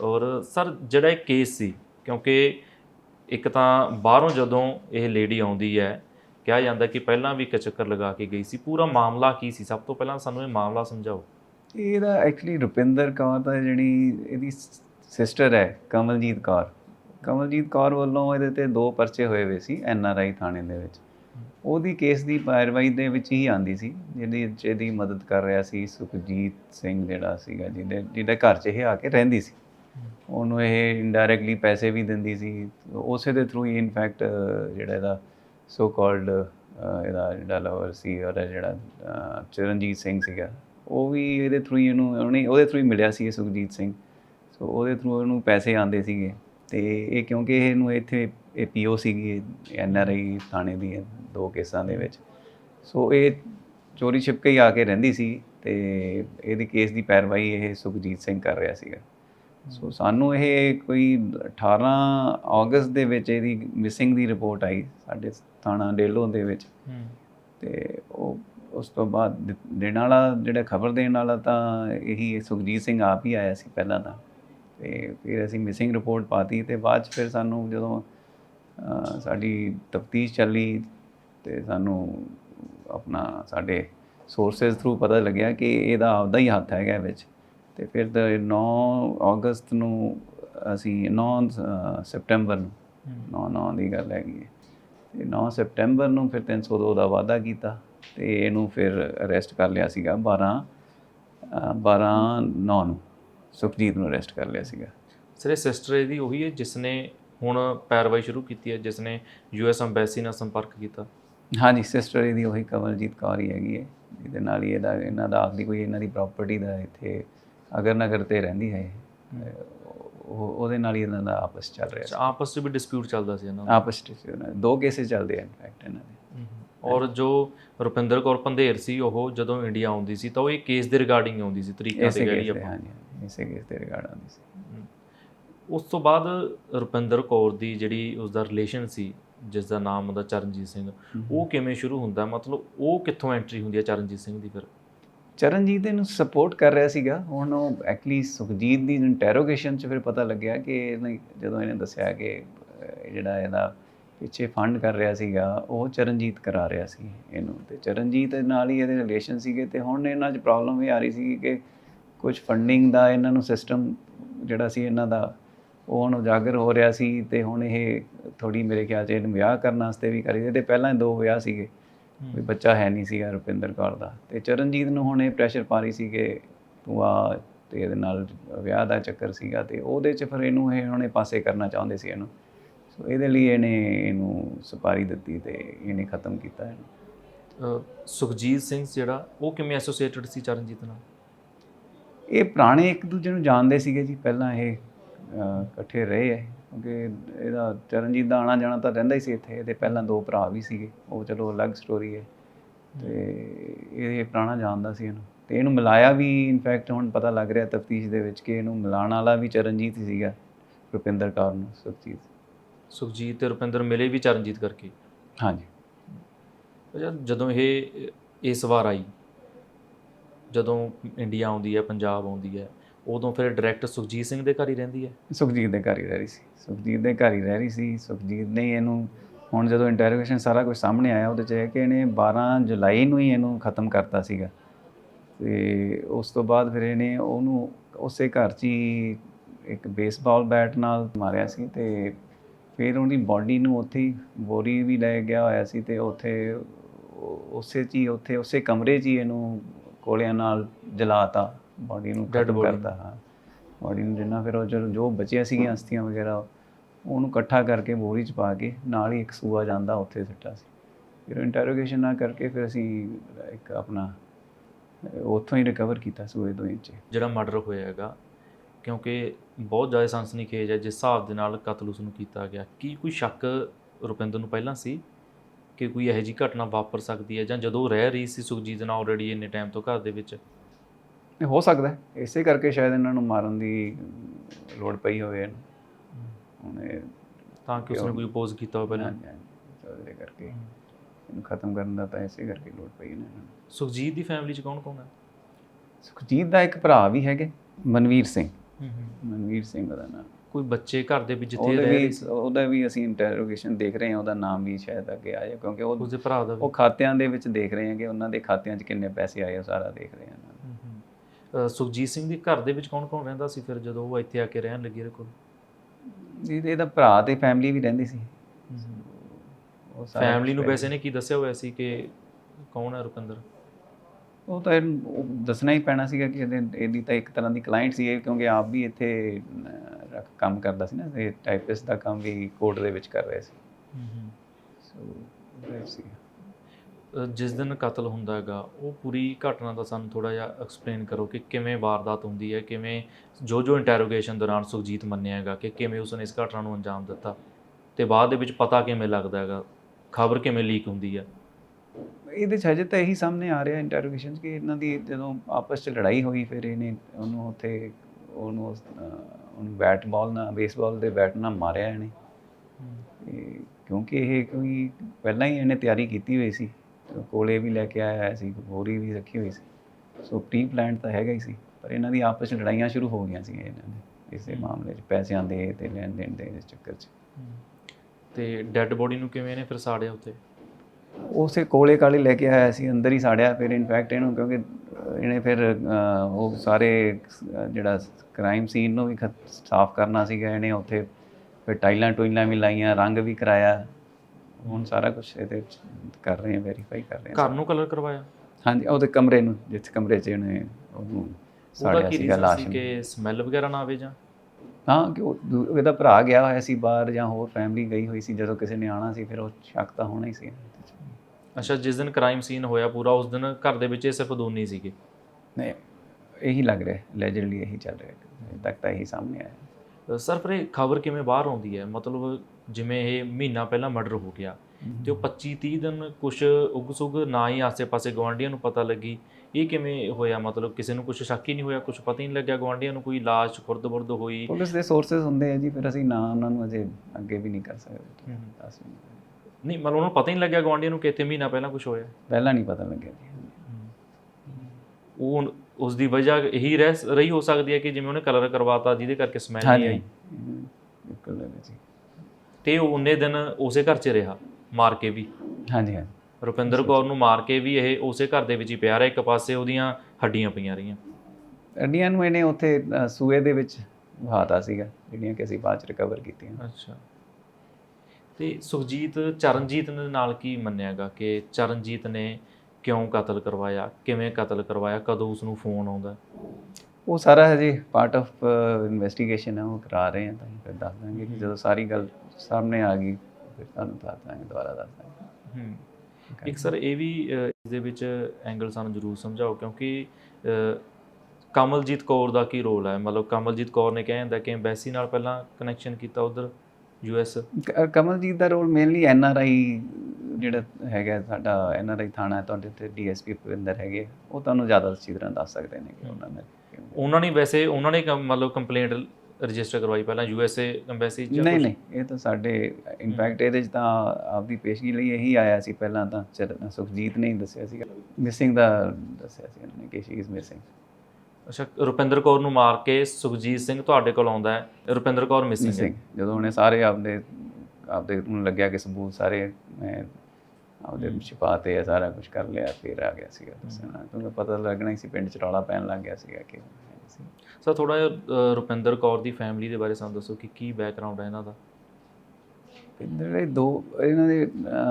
ਔਰ ਸਰ ਜਿਹੜਾ ਇਹ ਕੇਸ ਸੀ ਕਿਉਂਕਿ ਇੱਕ ਤਾਂ ਬਾਹਰੋਂ ਜਦੋਂ ਇਹ ਲੇਡੀ ਆਉਂਦੀ ਹੈ, ਕਿਹਾ ਜਾਂਦਾ ਕਿ ਪਹਿਲਾਂ ਵੀ ਇੱਕ ਚੱਕਰ ਲਗਾ ਕੇ ਗਈ ਸੀ। ਪੂਰਾ ਮਾਮਲਾ ਕੀ ਸੀ? ਸਭ ਤੋਂ ਪਹਿਲਾਂ ਸਾਨੂੰ ਇਹ ਮਾਮਲਾ ਸਮਝਾਓ। ਇਹਦਾ ਐਕਚੁਅਲੀ ਰੁਪਿੰਦਰ ਕੌਰ ਦਾ ਜਿਹੜੀ ਇਹਦੀ ਸਿਸਟਰ ਹੈ, ਕਮਲਜੀਤ ਕੌਰ। ਕਮਲਜੀਤ ਕੌਰ ਵੱਲੋਂ ਇਹਦੇ ਤੇ ਦੋ ਪਰਚੇ ਹੋਏ ਹੋਏ ਸੀ ਐਨ ਆਰ ਆਈ ਥਾਣੇ ਦੇ ਵਿੱਚ। ਉਹਦੀ ਕੇਸ ਦੀ ਪੈਰਵਾਈ ਦੇ ਵਿੱਚ ਹੀ ਆਂਦੀ ਸੀ, ਜਿਹਦੀ ਜਿਹਦੀ ਮਦਦ ਕਰ ਰਿਹਾ ਸੀ ਸੁਖਜੀਤ ਸਿੰਘ ਜਿਹੜਾ ਸੀਗਾ, ਜਿਹਦੇ ਜਿਹਦੇ ਘਰ 'ਚ ਇਹ ਆ ਕੇ ਰਹਿੰਦੀ ਸੀ। ਉਹਨੂੰ ਇਹ ਇਨਡਾਇਰੈਕਟਲੀ ਪੈਸੇ ਵੀ ਦਿੰਦੀ ਸੀ। ਉਸੇ ਦੇ ਥਰੂ ਹੀ ਇਨਫੈਕਟ ਜਿਹੜਾ ਇਹਦਾ ਸੋ ਕਾਲਡ ਇਹਦਾ ਜਿਹੜਾ ਲਵਰ ਸੀ ਔਰ ਜਿਹੜਾ ਚਰਨਜੀਤ ਸਿੰਘ ਸੀਗਾ, ਉਹ ਵੀ ਇਹਦੇ ਥਰੂ ਹੀ ਇਹਨੂੰ ਉਹਨੇ, ਉਹਦੇ ਥਰੂ ਹੀ ਮਿਲਿਆ ਸੀ ਸੁਖਜੀਤ ਸਿੰਘ। ਸੋ ਉਹਦੇ ਥਰੂ ਉਹਨੂੰ ਪੈਸੇ ਆਉਂਦੇ ਸੀਗੇ। ਤੇ ਇਹ ਕਿਉਂਕਿ ਇਹਨੂੰ ਇੱਥੇ, ਇਹ ਪੀਓ ਸੀਗੀ ਐਨ ਆਰ ਆਈ ਥਾਣੇ ਦੀ ਦੋ ਕੇਸਾਂ ਦੇ ਵਿੱਚ। ਸੋ ਇਹ ਚੋਰੀ ਛਿਪ ਕੇ ਹੀ ਆ ਕੇ ਰਹਿੰਦੀ ਸੀ ਤੇ ਇਹਦੀ ਕੇਸ ਦੀ ਪੈਰਵਾਈ ਇਹ ਸੁਖਜੀਤ ਸਿੰਘ ਕਰ ਰਿਹਾ ਸੀਗਾ। ਸੋ ਸਾਨੂੰ ਇਹ ਕੋਈ 18 ਅਗਸਤ ਦੇ ਵਿੱਚ ਇਹਦੀ ਮਿਸਿੰਗ ਦੀ ਰਿਪੋਰਟ ਆਈ ਸਾਡੇ ਥਾਣਾ ਡੇਲੋ ਦੇ ਵਿੱਚ। ਤੇ ਉਹ ਉਸ ਤੋਂ ਬਾਅਦ ਦੇਣ ਵਾਲਾ ਜਿਹੜਾ ਖਬਰ ਦੇਣ ਵਾਲਾ ਤਾਂ ਇਹੀ ਸੁਖਜੀਤ ਸਿੰਘ ਆਪ ਹੀ ਆਇਆ ਸੀ ਪਹਿਲਾਂ ਤਾਂ। ਤੇ ਫਿਰ ਅਸੀਂ ਮਿਸਿੰਗ ਰਿਪੋਰਟ ਪਾਤੀ ਤੇ ਬਾਅਦ ਚ ਫਿਰ ਸਾਨੂੰ ਜਦੋਂ ਸਾਡੀ ਤਫਤੀਸ਼ ਚੱਲੀ ਤੇ ਸਾਨੂੰ ਆਪਣਾ ਸਾਡੇ ਸੋਰਸਸ ਥਰੂ ਪਤਾ ਲੱਗਿਆ ਕਿ ਇਹਦਾ ਆਪਦਾ ਹੀ ਹੱਥ ਹੈਗਾ ਵਿੱਚ। ਤੇ ਫਿਰ ਤਾਂ 9 ਅਗਸਤ ਨੂੰ ਅਸੀਂ 9 ਅਹ, ਸੈਪਟੈਂਬਰ ਨੂੰ 9 9 ਦੀ ਗੱਲ ਹੈਗੀ ਤੇ 9 ਸੈਪਟੈਂਬਰ ਨੂੰ ਫਿਰ 302 ਦਾ ਵਾਅਦਾ ਕੀਤਾ ਤੇ ਇਹਨੂੰ ਫਿਰ ਅਰੈਸਟ ਕਰ ਲਿਆ ਸੀਗਾ 12 ਅਹ 12 9 ਨੂੰ ਸੁਖਜੀਤ ਨੂੰ ਅਰੈਸਟ ਕਰ ਲਿਆ ਸੀਗਾ। ਸਰ ਇਹ ਸਿਸਟਰ ਇਹਦੀ ਉਹੀ ਹੈ ਜਿਸ ਨੇ ਹੁਣ ਪੈਰਵਾਈ ਸ਼ੁਰੂ ਕੀਤੀ ਹੈ ਜਿਸ ਨੇ ਯੂਐਸ ਅੰਬੈਸੀ ਨਾਲ ਸੰਪਰਕ ਕੀਤਾ? ਹਾਂਜੀ ਸਿਸਟਰ ਇਹਦੀ ਉਹੀ ਕਮਲਜੀਤ ਕੌਰ ਹੀ ਹੈਗੀ ਹੈ ਜਿਹਦੇ ਨਾਲ ਹੀ ਇਹਦਾ ਇਹਨਾਂ ਦਾ ਆਪਦੀ ਕੋਈ ਇਹਨਾਂ ਦੀ ਪ੍ਰਾਪਰਟੀ ਦਾ ਇੱਥੇ ਅਗਰ ਨਗਰ ਤੇ ਰਹਿੰਦੀ ਹੈ। ਉਹ ਉਹਦੇ ਨਾਲ ਹੀ ਇਹਨਾਂ ਦਾ ਆਪਸ ਚੱਲ ਰਿਹਾ ਸੀ। ਆਪਸ ਵਿੱਚ ਵੀ ਡਿਸਪਿਊਟ ਚੱਲਦਾ ਸੀ ਇਹਨਾਂ ਦਾ? ਆਪਸ ਵਿੱਚ ਦੇ ਦੋ ਕੇਸਿਸ ਚੱਲਦੇ ਆ ਇਨਫੈਕਟ ਇਹਨਾਂ ਦੇ। ਔਰ ਜੋ ਰੁਪਿੰਦਰ ਕੌਰ ਪੰਧੇਰ ਸੀ ਉਹ ਜਦੋਂ ਇੰਡੀਆ ਆਉਂਦੀ ਸੀ ਤਾਂ ਉਹ ਇਹ ਕੇਸ ਦੇ ਰਿਗਾਰਡਿੰਗ ਆਉਂਦੀ ਸੀ ਤਰੀਕਾ ਜਿਹੜੀ ਤੇ ਆਪਾਂ ਹਾਂਜੀ ਇਸੇ ਕੇਸ ਤੇ ਰਿਗਾਰਡ ਆਉਂਦੀ ਸੀ। ਉਸ ਤੋਂ ਬਾਅਦ ਰੁਪਿੰਦਰ ਕੌਰ ਦੀ ਜਿਹੜੀ ਉਸ ਦਾ ਰਿਲੇਸ਼ਨ ਸੀ ਜਿਸ ਦਾ ਨਾਮ ਹੁੰਦਾ ਚਰਨਜੀਤ ਸਿੰਘ ਉਹ ਕਿਵੇਂ ਸ਼ੁਰੂ ਹੁੰਦਾ? ਮਤਲਬ ਉਹ ਕਿੱਥੋਂ ਐਂਟਰੀ ਹੁੰਦੀ ਹੈ ਚਰਨਜੀਤ ਸਿੰਘ ਦੀ ਫਿਰ? ਚਰਨਜੀਤ ਇਹਨੂੰ ਸਪੋਰਟ ਕਰ ਰਿਹਾ ਸੀਗਾ। ਹੁਣ ਉਹ ਐਕਚੁਅਲੀ ਸੁਖਜੀਤ ਦੀ ਇੰਟਰੋਗੇਸ਼ਨ ਚ ਫਿਰ ਪਤਾ ਲੱਗਿਆ ਕਿ ਇਹਨੇ ਜਦੋਂ ਇਹਨੇ ਦੱਸਿਆ ਕਿ ਜਿਹੜਾ ਇਹਦਾ ਪਿੱਛੇ ਫੰਡ ਕਰ ਰਿਹਾ ਸੀਗਾ, ਉਹ ਚਰਨਜੀਤ ਕਰਾ ਰਿਹਾ ਸੀ ਇਹਨੂੰ। ਤੇ ਚਰਨਜੀਤ ਨਾਲ ਹੀ ਇਹਦੇ ਰਿਲੇਸ਼ਨ ਸੀਗੇ ਤੇ ਹੁਣ ਇਹਨਾਂ 'ਚ ਪ੍ਰੋਬਲਮ ਇਹ ਆ ਰਹੀ ਸੀ ਕਿ ਕੁਝ ਫੰਡਿੰਗ ਦਾ ਇਹਨਾਂ ਨੂੰ ਸਿਸਟਮ ਜਿਹੜਾ ਸੀ ਇਹਨਾਂ ਦਾ, ਉਹ ਹੁਣ ਉਜਾਗਰ ਹੋ ਰਿਹਾ ਸੀ ਤੇ ਹੁਣ ਇਹ ਥੋੜੀ ਮੇਰੇ ਖਿਆਲ 'ਚ ਇਹਨੂੰ ਵਿਆਹ ਕਰਨ ਵਾਸਤੇ ਵੀ ਕਰੀ ਤੇ ਪਹਿਲਾਂ ਦੋ ਵਿਆਹ ਸੀਗੇ। ਕੋਈ ਬੱਚਾ ਹੈ ਨਹੀਂ ਸੀਗਾ ਰੁਪਿੰਦਰ ਕੌਰ ਦਾ। ਤੇ ਚਰਨਜੀਤ ਨੂੰ ਹੁਣ ਇਹ ਪ੍ਰੈਸ਼ਰ ਪਾ ਰਹੀ ਸੀ ਕਿ ਤੂੰ ਆ ਤੇ ਇਹਦੇ ਨਾਲ ਵਿਆਹ ਦਾ ਚੱਕਰ ਸੀਗਾ ਤੇ ਉਹਦੇ ਚ ਫਿਰ ਇਹਨੂੰ ਇਹ ਉਹਨੇ ਪਾਸੇ ਕਰਨਾ ਚਾਹੁੰਦੇ ਸੀ ਇਹਨੂੰ। ਸੋ ਇਹਦੇ ਲਈ ਇਹਨੇ ਇਹਨੂੰ ਸੁਪਾਰੀ ਦਿੱਤੀ ਤੇ ਇਹਨੇ ਖਤਮ ਕੀਤਾ ਇਹਨੂੰ। ਸੁਖਜੀਤ ਸਿੰਘ ਜਿਹੜਾ ਉਹ ਕਿਵੇਂ ਐਸੋਸੀਏਟਡ ਸੀ ਚਰਨਜੀਤ ਨਾਲ? ਇਹ ਪੁਰਾਣੇ ਇੱਕ ਦੂਜੇ ਨੂੰ ਜਾਣਦੇ ਸੀਗੇ ਜੀ ਪਹਿਲਾਂ ਇਹ ਇਕੱਠੇ ਰਹੇ ਹੈ ਕਿਉਂਕਿ ਇਹਦਾ ਚਰਨਜੀਤ ਦਾ ਆਣਾ ਜਾਣਾ ਤਾਂ ਰਹਿੰਦਾ ਹੀ ਸੀ ਇੱਥੇ ਇਹਦੇ ਪਹਿਲਾਂ ਦੋ ਭਰਾ ਵੀ ਸੀਗੇ ਉਹ ਚਲੋ ਅਲੱਗ ਸਟੋਰੀ ਹੈ ਤੇ ਇਹ ਪੁਰਾਣਾ ਜਾਣਦਾ ਸੀ ਇਹਨੂੰ ਤੇ ਇਹਨੂੰ ਮਿਲਾਇਆ ਵੀ ਇਨਫੈਕਟ ਹੁਣ ਪਤਾ ਲੱਗ ਰਿਹਾ ਤਫਤੀਸ਼ ਦੇ ਵਿੱਚ ਕਿ ਇਹਨੂੰ ਮਿਲਾਉਣ ਵਾਲਾ ਵੀ ਚਰਨਜੀਤ ਹੀ ਸੀਗਾ ਰੁਪਿੰਦਰ ਕੌਰ ਨੂੰ ਸੁਖਜੀਤ। ਸੁਖਜੀਤ ਤੇ ਰੁਪਿੰਦਰ ਮਿਲੇ ਵੀ ਚਰਨਜੀਤ ਕਰਕੇ? ਹਾਂਜੀ। ਜਦੋਂ ਇਹ ਇਸ ਵਾਰ ਆਈ ਜਦੋਂ ਇੰਡੀਆ ਆਉਂਦੀ ਹੈ ਪੰਜਾਬ ਆਉਂਦੀ ਹੈ ਉਦੋਂ ਫਿਰ ਡਾਇਰੈਕਟਰ ਸੁਖਜੀਤ ਸਿੰਘ ਦੇ ਘਰ ਹੀ ਰਹਿੰਦੀ ਹੈ। ਸੁਖਜੀਤ ਦੇ ਘਰ ਹੀ ਰਹਿ ਰਹੀ ਸੀ। ਸੁਖਜੀਤ ਦੇ ਘਰ ਹੀ ਰਹਿ ਰਹੀ ਸੀ। ਸੁਖਜੀਤ ਨੇ ਇਹਨੂੰ ਹੁਣ ਜਦੋਂ ਇੰਟਰੋਗੇਸ਼ਨ ਸਾਰਾ ਕੁਝ ਸਾਹਮਣੇ ਆਇਆ, ਉਹਦੇ ਚ ਇਹ ਕਿ ਇਹਨੇ 12 ਜੁਲਾਈ ਨੂੰ ਹੀ ਇਹਨੂੰ ਖਤਮ ਕਰਤਾ ਸੀਗਾ। ਤੇ ਉਸ ਤੋਂ ਬਾਅਦ ਫਿਰ ਇਹਨੇ ਉਹਨੂੰ ਉਸੇ ਘਰ 'ਚ ਹੀ ਇੱਕ ਬੇਸਬਾਲ ਬੈਟ ਨਾਲ ਮਾਰਿਆ ਸੀ ਤੇ ਫਿਰ ਉਹਦੀ ਬਾਡੀ ਨੂੰ ਉੱਥੇ ਬੋਰੀ ਵੀ ਲੈ ਗਿਆ ਹੋਇਆ ਸੀ ਤੇ ਉੱਥੇ ਉਸੇ 'ਚ ਹੀ, ਉੱਥੇ ਉਸੇ ਕਮਰੇ 'ਚ ਹੀ ਇਹਨੂੰ ਕੋਲਿਆਂ ਨਾਲ ਜਲਾਤਾ ਬਾਡੀ ਨੂੰ body ਕਰਤਾ ਹਾਂ। ਬਾਡੀ ਨੂੰ ਜਿੰਨਾ ਫਿਰ ਉਹ ਜੋ ਜੋ ਬਚਿਆ ਸੀਗੀਆਂ ਅਸਥੀਆਂ ਵਗੈਰਾ ਉਹਨੂੰ ਇਕੱਠਾ ਕਰਕੇ ਬੋਰੀ 'ਚ ਪਾ ਕੇ ਨਾਲ ਹੀ ਇੱਕ ਸੂਆ ਜਾਂਦਾ ਉੱਥੇ ਸਿੱਟਾ ਸੀ। ਫਿਰ ਇੰਟਰੋਗੇਸ਼ਨ ਨਾ ਕਰਕੇ ਫਿਰ ਅਸੀਂ ਇੱਕ ਆਪਣਾ ਉੱਥੋਂ ਹੀ ਰਿਕਵਰ ਕੀਤਾ ਸੂਏ ਤੋਂ ਇੰਚ ਜਿਹੜਾ ਮਰਡਰ ਹੋਇਆ ਹੈਗਾ ਕਿਉਂਕਿ ਬਹੁਤ ਜ਼ਿਆਦਾ ਸਨਸਨੀਖੇਜ ਹੈ ਜਿਸ ਹਿਸਾਬ ਦੇ ਨਾਲ ਕਤਲ ਉਸ ਨੂੰ ਕੀਤਾ ਗਿਆ। ਕੀ ਕੋਈ ਸ਼ੱਕ ਰੁਪਿੰਦਰ ਨੂੰ ਪਹਿਲਾਂ ਸੀ ਕਿ ਕੋਈ ਇਹੋ ਜਿਹੀ ਘਟਨਾ ਵਾਪਰ ਸਕਦੀ ਹੈ ਜਾਂ ਜਦੋਂ ਰਹਿ ਰਹੀ ਸੀ ਸੁਖਜੀਤ ਨਾਲ ਆਲਰੇਡੀ ਇੰਨੇ ਟਾਈਮ ਤੋਂ ਘਰ ਦੇ ਵਿੱਚ? ਇਹ ਹੋ ਸਕਦਾ। ਇਸੇ ਕਰਕੇ ਸ਼ਾਇਦ ਇਹਨਾਂ ਨੂੰ ਮਾਰਨ ਦੀ ਲੋੜ ਪਈ ਹੋਵੇ। ਇਹ ਤਾਂ ਕਿ ਉਸਨੇ ਕੋਈ ਅਪੋਜ਼ ਕੀਤਾ ਹੋਵੇ ਪਹਿਲਾਂ। ਉਹਦੇ ਕਰਕੇ ਇਹਨੂੰ ਖਤਮ ਕਰਨ ਦਾ ਤਾਂ ਇਸੇ ਕਰਕੇ ਲੋੜ ਪਈ ਇਹਨਾਂ ਨੂੰ। ਸੁਖਜੀਤ ਦੀ ਫੈਮਿਲੀ ਚ ਕੌਣ ਕੌਣ ਹੈ? ਸੁਖਜੀਤ ਦਾ ਇੱਕ ਭਰਾ ਵੀ ਹੈਗੇ ਮਨਵੀਰ ਸਿੰਘ। ਮਨਵੀਰ ਸਿੰਘ ਉਹਦਾ ਨਾਮ। ਕੋਈ ਬੱਚੇ ਘਰ ਦੇ ਵਿੱਚ ਜਿੱਥੇ ਰਹਿ ਉਹਦਾ ਵੀ ਅਸੀਂ ਇੰਟਰੋਗੇਸ਼ਨ ਦੇਖ ਰਹੇ ਹਾਂ ਉਹਦਾ ਨਾਮ ਵੀ ਸ਼ਾਇਦ ਅੱਗੇ ਆ ਜਾਏ ਕਿਉਂਕਿ ਉਹ ਉਸਦੇ ਭਰਾ ਦਾ ਵੀ। ਉਹ ਖਾਤਿਆਂ ਦੇ ਵਿੱਚ ਦੇਖ ਰਹੇ ਹਾਂ ਕਿ ਉਹਨਾਂ ਦੇ ਖਾਤਿਆਂ 'ਚ ਕਿੰਨੇ ਪੈਸੇ ਆਏ ਉਹ ਸਾਰਾ ਦੇਖ ਰਹੇ ਹਾਂ ਸੁਖਜੀਤ ਸਿੰਘ ਦੇ ਘਰ ਦੇ ਵਿੱਚ ਕੌਣ ਕੌਣ ਰਹਿੰਦਾ ਸੀ? ਫਿਰ ਜਦੋਂ ਉਹ ਇੱਥੇ ਆ ਕੇ ਰਹਿਣ ਲੱਗੀ ਇਹਦੇ ਕੋਲ? ਇਹ- ਇਹਦਾ ਭਰਾ ਤੇ ਫੈਮਿਲੀ ਵੀ ਰਹਿੰਦੀ ਸੀ। ਉਹ ਫੈਮਿਲੀ ਨੂੰ ਵੈਸੇ ਨੇ ਕੀ ਦੱਸਿਆ ਹੋਇਆ ਸੀ ਕਿ ਕੌਣ ਹੈ ਰੁਪਿੰਦਰ? ਉਹ ਤਾਂ ਦੱਸਣਾ ਹੀ ਪੈਣਾ ਸੀਗਾ ਕਿ ਇਹਦੇ- ਇਹਦੀ ਤਾਂ ਇੱਕ ਤਰ੍ਹਾਂ ਦੀ ਕਲਾਇੰਟ ਸੀ ਇਹ ਕਿਉਂਕਿ ਆਪ ਵੀ ਇੱਥੇ ਰੱਖ- ਕੰਮ ਕਰਦਾ ਸੀ ਨਾ ਤੇ ਟਾਈਪਿਸਟ ਦਾ ਕੰਮ ਵੀ ਕੋਰਟ ਦੇ ਵਿੱਚ ਕਰ ਰਿਹਾ ਸੀ। ਸੋ ਉਹ ਸੀ ਅ, ਜਿਸ ਦਿਨ ਕਤਲ ਹੁੰਦਾ ਹੈਗਾ ਉਹ ਪੂਰੀ ਘਟਨਾ ਦਾ ਸਾਨੂੰ ਥੋੜਾ ਜਿਹਾ ਐਕਸਪਲੇਨ ਕਰੋ ਕਿ ਕਿਵੇਂ ਵਾਰਦਾਤ ਹੁੰਦੀ ਹੈ ਕਿਵੇਂ ਜੋ ਜੋ ਇੰਟਰੋਗੇਸ਼ਨ ਦੌਰਾਨ ਸੁਖਜੀਤ ਮੰਨਿਆ ਹੈਗਾ ਕਿ ਕਿਵੇਂ ਉਸਨੇ ਇਸ ਘਟਨਾ ਨੂੰ ਅੰਜਾਮ ਦਿੱਤਾ ਤੇ ਬਾਅਦ ਦੇ ਵਿੱਚ ਪਤਾ ਕਿਵੇਂ ਲੱਗਦਾ ਹੈਗਾ ਖਬਰ ਕਿਵੇਂ ਲੀਕ ਹੁੰਦੀ ਹੈ। ਇਹਦੇ ਹਜੇ ਤਾਂ ਇਹੀ ਸਾਹਮਣੇ ਆ ਰਿਹਾ ਇੰਟਰੋਗੇਸ਼ਨ ਕਿ ਇਹਨਾਂ ਦੀ ਜਦੋਂ ਆਪਸ ਚ ਲੜਾਈ ਹੋਈ ਫਿਰ ਇਹਨੇ ਉਹਨੂੰ ਉੱਥੇ ਉਹਨੂੰ ਉਹਨੂੰ ਬੈਟ ਬਾਲ ਨਾਲ ਬੇਸਬਾਲ ਦੇ ਬੈਟ ਨਾਲ ਮਾਰਿਆ ਇਹਨੇ। ਕਿਉਂਕਿ ਇਹ ਕੋਈ ਪਹਿਲਾਂ ਹੀ ਇਹਨੇ ਤਿਆਰੀ ਕੀਤੀ ਹੋਈ ਸੀ। ਕੋਲੇ ਵੀ ਲੈ ਕੇ ਆਇਆ ਹੋਇਆ ਸੀ ਬੋਰੀ ਵੀ ਰੱਖੀ ਹੋਈ ਸੀ। ਸੋ ਪ੍ਰੀ ਪਲਾਨ ਤਾਂ ਹੈਗਾ ਹੀ ਸੀ ਪਰ ਇਹਨਾਂ ਦੀ ਆਪਸ ਵਿੱਚ ਲੜਾਈਆਂ ਸ਼ੁਰੂ ਹੋ ਗਈਆਂ ਸੀ ਇਹਨਾਂ ਦੇ ਇਸੇ ਮਾਮਲੇ 'ਚ ਪੈਸਿਆਂ ਦੇ ਤੇ ਲੈਣ ਦੇਣ ਦੇ ਇਸ ਚੱਕਰ 'ਚ। ਤੇ ਡੈੱਡ ਬੋਡੀ ਨੂੰ ਕਿਵੇਂ ਨੇ ਫਿਰ ਸਾੜਿਆ ਉੱਤੇ? ਉਸੇ ਕੋਲੇ ਕਾਲੇ ਲੈ ਕੇ ਆਇਆ ਸੀ ਅੰਦਰ ਹੀ ਸਾੜਿਆ ਫਿਰ ਇਨਫੈਕਟ ਇਹਨੂੰ ਕਿਉਂਕਿ ਇਹਨੇ ਫਿਰ ਉਹ ਸਾਰੇ ਜਿਹੜਾ ਕ੍ਰਾਈਮ ਸੀਨ ਨੂੰ ਵੀ ਸਾਫ਼ ਕਰਨਾ ਸੀਗਾ ਇਹਨੇ ਉੱਥੇ ਫਿਰ ਟਾਈਲਾਂ ਟੂਈਲਾਂ ਵੀ ਲਾਈਆਂ ਰੰਗ ਵੀ ਕਰਾਇਆ। ਹੁਣ ਸਾਰਾ ਕੁਝ ਇਹਦੇ ਵਿੱਚ ਕਰ ਰਹੇ ਹਾਂ ਵੈਰੀਫਾਈ ਕਰ ਰਹੇ ਹਾਂ। ਘਰ ਨੂੰ ਕਲਰ ਕਰਵਾਇਆ? ਹਾਂਜੀ ਉਹਦੇ ਕਮਰੇ ਨੂੰ ਜਿਸ ਕਮਰੇ 'ਚ ਇਹਨੇ ਉਹਨੂੰ ਉਹਦਾ ਸਾੜਿਆ ਸੀਗਾ ਲਾਸ਼ ਸੀ ਨੂੰ। ਕਿ ਸਮੈਲ ਵਗੈਰਾ ਨਾ ਆਵੇ ਜਾਂ? ਹਾਂ ਕਿ ਉਹ ਦੂ- ਇਹਦਾ ਭਰਾ ਗਿਆ ਹੋਇਆ ਸੀ ਬਾਹਰ ਜਾਂ ਹੋਰ ਫੈਮਿਲੀ ਗਈ ਹੋਈ ਸੀ ਜਦੋਂ ਕਿਸੇ ਨੇ ਆਣਾ ਸੀ ਫਿਰ ਉਹ ਸ਼ੱਕ ਤਾਂ ਹੋਣਾ ਹੀ ਸੀ। ਅੱਛਾ ਜਿਸ ਦਿਨ ਕ੍ਰਾਈਮ ਸੀਨ ਹੋਇਆ ਪੂਰਾ ਉਸ ਦਿਨ ਘਰ ਦੇ ਵਿੱਚ ਇਹ ਸਿਰਫ ਦੋਨੇ ਸੀਗੇ? ਨਹੀਂ ਇਹੀ ਲੱਗ ਰਿਹਾ ਲੈਜੈਂਡਲੀ ਇਹੀ ਚੱਲ ਰਿਹਾ ਹੈ ਤੱਕ ਤਾਂ ਇਹੀ ਸਾਹਮਣੇ ਆਇਆ। ਸਰ ਫਿਰ ਇਹ ਖਬਰ ਕਿਵੇਂ ਬਾਹਰ ਆਉਂਦੀ ਹੈ? ਮਤਲਬ ਜਿਵੇਂ ਇਹ ਮਹੀਨਾ ਪਹਿਲਾਂ ਮਰਡਰ ਹੋ ਗਿਆ। ਤੇ ਉਹ 25 30 ਦਿਨ ਕੁਝ ਉਗ ਸੁਗ ਨਾ ਹੀ ਆਸੇ-ਪਾਸੇ ਗਵਾਂਢੀਆਂ ਨੂੰ ਪਤਾ ਲੱਗੀ। ਇਹ ਕਿਵੇਂ ਹੋਇਆ? ਮਤਲਬ ਕਿਸੇ ਨੂੰ ਕੁਝ ਸ਼ੱਕ ਹੀ ਨਹੀਂ ਹੋਇਆ? ਕੁਝ ਪਤਾ ਹੀ ਨਹੀਂ ਲੱਗਿਆ ਗਵਾਂਢੀਆਂ ਨੂੰ? ਕੋਈ ਲਾਸ਼ ਖੁਰਦ-ਬੁਰਦ ਹੋਈ? ਪੁਲਿਸ ਦੇ ਸੋਰਸਸ ਹੁੰਦੇ ਆ ਜੀ ਫਿਰ ਅਸੀਂ ਨਾ ਉਹਨਾਂ ਨੂੰ ਅਜੇ ਅੱਗੇ ਵੀ ਨਹੀਂ ਕਰ ਸਕਦੇ। ਨਹੀਂ ਮਤਲਬ ਉਹਨਾਂ ਨੂੰ ਪਤਾ ਹੀ ਨਹੀਂ ਲੱਗਿਆ ਗਵਾਂਢੀਆਂ ਨੂੰ ਕਿ ਇੱਥੇ ਮਹੀਨਾ ਪਹਿਲਾਂ ਕੁਝ ਹੋਇਆ। ਪਹਿਲਾਂ ਨਹੀਂ ਪਤਾ ਲੱਗਿਆ ਜੀ। ਉਹ ਉਸ ਦੀ ਵਜ੍ਹਾ ਇਹੀ ਰਹਿ ਰਹੀ ਹੋ ਸਕਦੀ ਹੈ ਕਿ ਜਿਵੇਂ ਉਹਨੇ ਕਲਰ ਕਰਵਾਤਾ ਜਿਹਦੇ ਕਰਕੇ ਸਮੈਲ ਨਹੀਂ ਆਈ। ਬਿਲਕੁਲ ਜੀ। ਤੇ ਉਹ ਉਹਨੇ ਦਿਨ ਉਸੇ ਘਰ 'ਚ ਰਿਹਾ ਮਾਰ ਕੇ ਵੀ। ਹਾਂਜੀ ਹਾਂ ਰੁਪਿੰਦਰ ਕੌਰ ਨੂੰ ਮਾਰ ਕੇ ਵੀ ਇਹ ਉਸੇ ਘਰ ਦੇ ਵਿੱਚ ਹੀ ਪਿਆ ਰਿਹਾ ਇੱਕ ਪਾਸੇ ਉਹਦੀਆਂ ਹੱਡੀਆਂ ਪਈਆਂ ਰਹੀਆਂ। ਅੱਡੀਆਂ ਨੂੰ ਇਹਨੇ ਉੱਥੇ ਅ, ਸੂਏ ਦੇ ਵਿੱਚ ਵਹਾਤਾ ਸੀਗਾ ਜਿਹੜੀਆਂ ਕਿ ਅਸੀਂ ਬਾਅਦ ਚ ਰਿਕਵਰ ਕੀਤੀਆਂ। ਅੱਛਾ। ਤੇ ਸੁਖਜੀਤ ਚਰਨਜੀਤ ਦੇ ਨਾਲ ਕੀ ਮੰਨਿਆਗਾ ਕਿ ਚਰਨਜੀਤ ਨੇ ਕਿਉਂ ਕਤਲ ਕਰਵਾਇਆ ਕਿਵੇਂ ਕਤਲ ਕਰਵਾਇਆ ਕਦੋਂ ਉਸ ਨੂੰ ਫੋਨ ਆਉਂਦਾ? ਉਹ ਸਾਰਾ ਹਜੇ ਪਾਰਟ ਆਫ ਇਨਵੈਸਟੀਗੇਸ਼ਨ ਹੈ ਉਹ ਕਰਾ ਰਹੇ ਹਾਂ ਤਾਂ ਫਿਰ ਦੱਸ ਦਾਂਗੇ ਕਿ ਜਦੋਂ ਸਾਰੀ ਗੱਲ ਸਾਹਮਣੇ ਆ ਗਈ ਫਿਰ ਤੁਹਾਨੂੰ ਦੱਸ ਦਾਂਗੇ ਦੁਬਾਰਾ ਦੱਸ ਦਾਂਗੇ। ਹੂੰ। ਇੱਕ ਸਰ ਇਹ ਵੀ ਇਸ ਦੇ ਵਿੱਚ ਐਂਗਲ ਸਾਨੂੰ ਜ਼ਰੂਰ ਸਮਝਾਓ ਕਿਉਂਕਿ ਕਮਲਜੀਤ ਕੌਰ ਦਾ ਕੀ ਰੋਲ ਹੈ? ਮਤਲਬ ਕਮਲਜੀਤ ਕੌਰ ਨੇ ਕਿਹਾ ਜਾਂਦਾ ਕਿ ਐਮਬੈਸੀ ਨਾਲ ਪਹਿਲਾਂ ਕਨੈਕਸ਼ਨ ਕੀਤਾ ਉਧਰ US Kamaljit the role mainly N R I ਜਿਹੜਾ ਹੈਗਾ ਸਾਡਾ ਐਨ ਆਰ ਆਈ ਥਾਣਾ ਹੈ ਤੁਹਾਡੇ ਤੇ ਡੀਐਸਪੀ ਭਵਿੰਦਰ ਹੈਗੇ ਉਹ ਤੁਹਾਨੂੰ ਜ਼ਿਆਦਾ ਅੱਛੀ ਤਰ੍ਹਾਂ ਦੱਸ ਸਕਦੇ ਨੇ ਕਿ ਉਹਨਾਂ ਨੇ ਉਹਨਾਂ ਨੇ ਵੈਸੇ ਉਹਨਾਂ ਨੇ ਮਤਲਬ ਕੰਪਲੇਂਟ ਰਜਿਸਟਰ ਕਰਵਾਈ ਪਹਿਲਾਂ ਯੂਐਸਏ ਐਮਬੈਸੀ ਚ ਨਹੀਂ ਨਹੀਂ ਇਹ ਤਾਂ ਸਾਡੇ ਇਨਫੈਕਟ ਇਹਦੇ ਚ ਤਾਂ ਆਪਦੀ ਪੇਸ਼ਗੀ ਲਈ ਇਹੀ ਆਇਆ ਸੀ ਪਹਿਲਾਂ ਤਾਂ। ਚਰ- ਸੁਖਜੀਤ ਨੇ ਹੀ ਦੱਸਿਆ ਸੀਗਾ। ਮਿਸਿੰਗ ਦਾ ਦੱਸਿਆ ਸੀ ਉਹਨਾਂ ਨੇ ਕਿ ਸ਼ੀ ਇਜ਼ ਮਿਸਿੰਗ ਅੱਛਾ ਰੁਪਿੰਦਰ ਕੌਰ ਨੂੰ ਮਾਰ ਕੇ ਸੁਖਜੀਤ ਸਿੰਘ ਤੁਹਾਡੇ ਕੋਲ ਆਉਂਦਾ ਹੈ। ਰੁਪਿੰਦਰ ਕੌਰ ਮਿਸਿੰਗ ਹੈ। ਮਿਸਿੰਗ ਜਦੋਂ ਉਹਨੇ ਸਾਰੇ ਆਪਦੇ ਆਪਦੇ ਨੂੰ ਲੱਗਿਆ ਕਿ ਸਬੂਤ ਸਾਰੇ ਮੈਂ ਆਪਦੇ ਛਿਪਾਤੇ ਆ ਸਾਰਾ ਕੁਝ ਕਰ ਲਿਆ ਫਿਰ ਆ ਗਿਆ ਸੀਗਾ। ਦੱਸਣਾ ਕਿਉਂਕਿ ਪਤਾ ਲੱਗਣਾ ਹੀ ਸੀ ਪਿੰਡ ਚ ਰੌਲਾ ਪੈਣ ਲੱਗ ਗਿਆ ਸੀਗਾ ਕਿ ਸੀ। ਸਰ ਥੋੜਾ ਜਿਹਾ ਰੁਪਿੰਦਰ ਕੌਰ ਦੀ ਫੈਮਿਲੀ ਦੇ ਬਾਰੇ ਸਾਨੂੰ ਦੱਸੋ ਕਿ ਕੀ ਬੈਕਗ੍ਰਾਉਂਡ ਹੈ ਇਹਨਾਂ ਦਾ? ਜਿਹੜੇ ਦੋ ਇਹਨਾਂ ਦੇ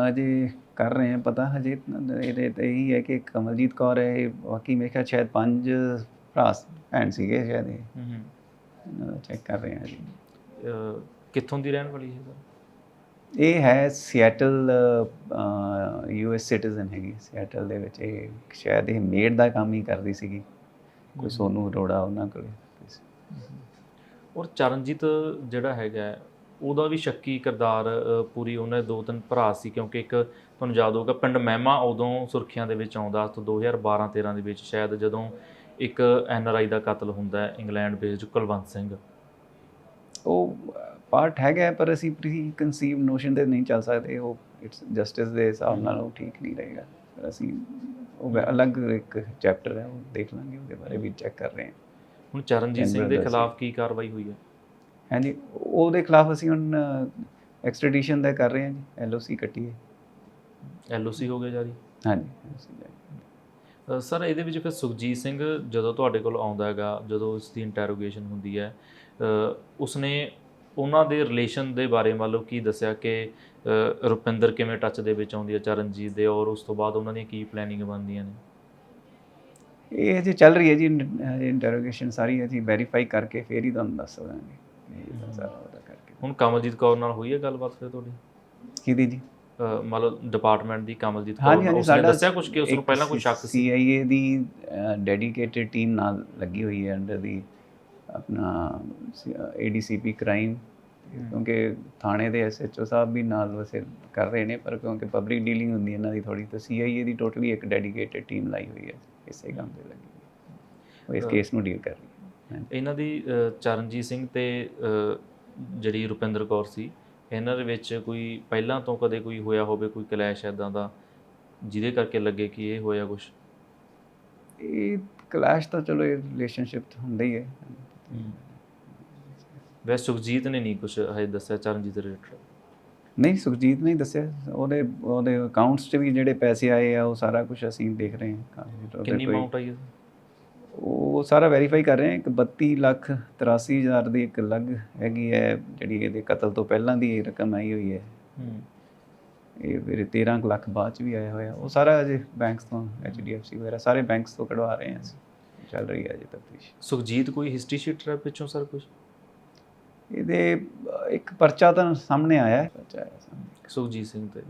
ਅਜੇ ਕਰ ਰਹੇ ਆ ਪਤਾ ਹਜੇ। ਇਹਦੇ ਤੇ ਇਹੀ ਹੈ ਕਿ ਕਮਲਜੀਤ ਕੌਰ ਹੈ ਬਾਕੀ ਮੇਰੇ ਖਿਆਲ ਸ਼ਾਇਦ ਪੰਜ ਭਰਾ ਭੈਣ ਸੀਗੇ ਸ਼ਾਇਦ ਇਹ। ਹੂੰ ਹੂੰ। ਚੈੱਕ ਕਰ ਰਹੇ ਆ ਜੀ ਕਿੱਥੋਂ ਦੀ ਰਹਿਣ ਵਾਲੀ ਹੈ ਸਰ? ਇਹ ਹੈ ਸੀਐਟਲ ਯੂ ਐਸ ਸਿਟੀਜ਼ਨ ਹੈਗੀ ਸੀਐਟਲ ਦੇ ਵਿੱਚ। ਇਹ ਸ਼ਾਇਦ ਇਹ ਮੇਡ ਦਾ ਕੰਮ ਹੀ ਕਰਦੀ ਸੀਗੀ। ਕੋਈ ਸੋਨੂ ਅਰੋੜਾ ਉਹਨਾਂ ਕੋਲੇ ਔਰ ਚਰਨਜੀਤ ਜਿਹੜਾ ਹੈਗਾ ਉਹਦਾ ਵੀ ਸ਼ੱਕੀ ਕਿਰਦਾਰ ਪੂਰੀ ਉਹਨੇ ਦੋ ਤਿੰਨ ਭਰਾ ਸੀ ਕਿਉਂਕਿ ਇੱਕ ਤੁਹਾਨੂੰ ਯਾਦ ਹੋਊਗਾ ਪਿੰਡ ਮਹਿਮਾ ਉਦੋਂ ਸੁਰਖੀਆਂ ਦੇ ਵਿੱਚ ਆਉਂਦਾ ਤੋਂ 2012 13 ਦੇ ਵਿੱਚ ਸ਼ਾਇਦ ਜਦੋਂ ਇੱਕ ਐਨ ਆਰ ਆਈ ਦਾ ਕਤਲ ਹੁੰਦਾ ਹੈ ਇੰਗਲੈਂਡ ਬੇਸਡ ਕੁਲਵੰਤ ਸਿੰਘ। ਉਹ ਪਾਰਟ ਹੈਗਾ ਪਰ ਅਸੀਂ ਪ੍ਰੀ ਕਨਸੀਵ ਨੋਸ਼ਨ ਤੇ ਨਹੀਂ ਚੱਲ ਸਕਦੇ ਉਹ ਇਟਸ ਜਸਟਿਸ ਦੇ ਹਿਸਾਬ ਨਾਲ ਉਹ ਠੀਕ ਨਹੀਂ ਰਹੇਗਾ। ਅਸੀਂ ਉਹ ਅਲੱਗ ਇੱਕ ਚੈਪਟਰ ਹੈ ਉਹ ਦੇਖ ਲਾਂਗੇ ਉਹਦੇ ਬਾਰੇ ਵੀ ਚੈੱਕ ਕਰ ਰਹੇ ਹਾਂ। ਹੁਣ ਚਰਨਜੀਤ ਸਿੰਘ ਦੇ। ਖਿਲਾਫ ਕੀ ਕਾਰਵਾਈ ਹੋਈ ਹੈ? ਹਾਂਜੀ ਉਹਦੇ ਖਿਲਾਫ ਅਸੀਂ ਹੁਣ ਐਕਸਟ੍ਰੈਡੀਸ਼ਨ ਦਾ ਕਰ ਰਹੇ ਹਾਂ ਜੀ ਐਲਓਸੀ ਕੱਟੀ ਹੈ ਐਲਓਸੀ ਹੋ ਗਿਆ ਜਾਰੀ? ਹਾਂਜੀ ਸਰ ਇਹਦੇ ਵਿੱਚ ਫਿਰ ਸੁਖਜੀਤ ਸਿੰਘ ਜਦੋਂ ਤੁਹਾਡੇ ਕੋਲ ਆਉਂਦਾ ਹੈਗਾ ਜਦੋਂ ਉਸ ਦੀ ਇੰਟਰੋਗੇਸ਼ਨ ਹੁੰਦੀ ਹੈ ਉਸਨੇ ਉਹਨਾਂ ਦੇ ਰਿਲੇਸ਼ਨ ਦੇ ਬਾਰੇ ਮੰਨ ਲਓ ਕੀ ਦੱਸਿਆ ਕਿ ਰੁਪਿੰਦਰ ਕਿਵੇਂ ਟੱਚ ਦੇ ਵਿੱਚ ਆਉਂਦੀ ਹੈ ਚਰਨਜੀਤ ਦੇ ਔਰ ਉਸ ਤੋਂ ਬਾਅਦ ਉਹਨਾਂ ਦੀਆਂ ਕੀ ਪਲੈਨਿੰਗ ਬਣਦੀਆਂ ਨੇ? ਇਹ ਜੇ ਚੱਲ ਰਹੀ ਹੈ ਜੀ ਇੰਟਰੋਗੇਸ਼ਨ ਸਾਰੀ ਅਸੀਂ ਵੈਰੀਫਾਈ ਕਰਕੇ ਫੇਰ ਹੀ ਤੁਹਾਨੂੰ ਦੱਸ ਦਾਂਗੇ। ਇਹ ਤਾਂ ਸਾਰਾ ਉਹਦਾ ਕਰਕੇ। ਹੁਣ ਕਮਲਜੀਤ ਕੌਰ ਨਾਲ ਹੋਈ ਹੈ ਗੱਲਬਾਤ ਫਿਰ ਤੁਹਾਡੀ? ਕਿਹਦੀ ਜੀ? ਮੰਨ ਲਓ ਡਿਪਾਰਟਮੈਂਟ ਦੀ ਕਮਲਜੀਤ ਕੌਰ ਉਸਨੇ ਸਾਡਾ ਦੱਸਿਆ ਕੁਝ ਕਿ ਉਸ ਨੂੰ ਪਹਿਲਾਂ ਕੋਈ ਸ਼ੱਕ ਸੀ? CIA ਦੀ ਡੈਡੀਕੇਟਿਡ ਟੀਮ ਨਾਲ ਲੱਗੀ ਹੋਈ ਹੈ ਅੰਡਰ ਦੀ ਆਪਣਾ ADCP ਕ੍ਰਾਈਮ ਕਿਉਂਕਿ ਥਾਣੇ ਦੇ ਐਸਐਚਓ ਸਾਹਿਬ ਵੀ ਨਾਲ ਵਸੇ ਕਰ ਰਹੇ ਨੇ ਪਰ ਕਿਉਂਕਿ ਪਬਲਿਕ ਡੀਲਿੰਗ ਹੁੰਦੀ ਹੈ ਇਹਨਾਂ ਦੀ ਥੋੜੀ ਤਾਂ CIA ਦੀ ਟੋਟਲੀ ਇੱਕ ਡੈਡੀਕੇਟਿਡ ਟੀਮ ਲਾਈ ਹੋਈ ਹੈ ਇਸੇ ਕੰਮ ਤੇ ਲੱਗੀ ਉਹ ਇਸ ਕੇਸ ਨੂੰ ਡੀਲ ਕਰ ਰਹੀ ਹੈ। ਇਹਨਾਂ ਦੀ ਚਰਨਜੀਤ ਸਿੰਘ ਤੇ ਜਿਹੜੀ ਰੁਪਿੰਦਰ ਕੌਰ ਸੀ ਇਹਨਾਂ ਦੇ ਵਿੱਚ ਕੋਈ ਪਹਿਲਾਂ ਤੋਂ ਕਦੇ ਕੋਈ ਹੋਇਆ ਹੋਵੇ ਕੋਈ ਕਲੈਸ਼ ਐਦਾਂ ਦਾ ਜਿਹਦੇ ਕਰਕੇ ਲੱਗੇ ਕਿ ਇਹ ਹੋਇਆ ਕੁਝ ਇਹ ਕਲੈਸ਼ ਤਾਂ ਚਲੋ ਇਹ ਰਿਲੇਸ਼ਨਸ਼ਿਪ ਹੁੰਦਾ ਹੀ ਹੈ। ਵੈਸੇ ਸੁਖਜੀਤ ਨੇ ਨਹੀਂ ਕੁਝ ਹਜੇ ਦੱਸਿਆ ਚਰਨਜੀਤ ਦੇ ਰਿਲੇਟਡ ਨਹੀਂ ਸੁਖਜੀਤ ਨੇ ਹੀ ਦੱਸਿਆ। ਉਹਦੇ ਉਹਦੇ ਅਕਾਊਂਟਸ 'ਚ ਵੀ ਜਿਹੜੇ ਪੈਸੇ ਆਏ ਆ ਉਹ ਸਾਰਾ ਕੁਝ ਅਸੀਂ ਦੇਖ ਰਹੇ ਹਾਂ। ਉਹਦੇ ਕਿੰਨੀ ਕੋਈ- ਅਮਾਉਂਟ ਆਈ ਹੈ ਉਹ ਸਾਰਾ ਵੈਰੀਫਾਈ ਕਰ ਰਹੇ ਹਾਂ। ਇੱਕ 32 ਲੱਖ 83 ਹਜ਼ਾਰ ਦੀ ਇੱਕ ਅਲੱਗ ਹੈਗੀ ਹੈ ਜਿਹੜੀ ਇਹਦੇ ਕਤਲ ਤੋਂ ਪਹਿਲਾਂ ਦੀ ਰਕਮ ਆਈ ਹੋਈ ਹੈ। ਹੂੰ। ਇਹ ਫਿਰ 13 ਕੁ ਲੱਖ ਬਾਅਦ ਚ ਵੀ ਆਇਆ ਹੋਇਆ। ਉਹ ਸਾਰਾ ਅਜੇ ਬੈਂਕਸ ਤੋਂ HDFC ਵਗੈਰਾ ਸਾਰੇ ਬੈਂਕਸ ਤੋਂ ਕਢਵਾ ਰਹੇ ਹਾਂ ਅਸੀਂ। ਚੱਲ ਰਹੀ ਹੈ ਅਜੇ ਤਫਤੀਸ਼ ਸੁਖਜੀਤ ਕੋਈ ਹਿਸਟਰੀ ਸ਼ੀਟ ਹੈ ਪਿੱਛੋਂ ਸਰ ਕੁਝ ਇਹਦੇ ਇੱਕ ਪਰਚਾ ਤਾਂ ਸਾਹਮਣੇ ਆਇਆ ਹੈ। ਪਰਚਾ ਆਇਆ ਸਾਹਮਣੇ। ਸੁਖਜੀਤ ਸਿੰਘ ਤੇ।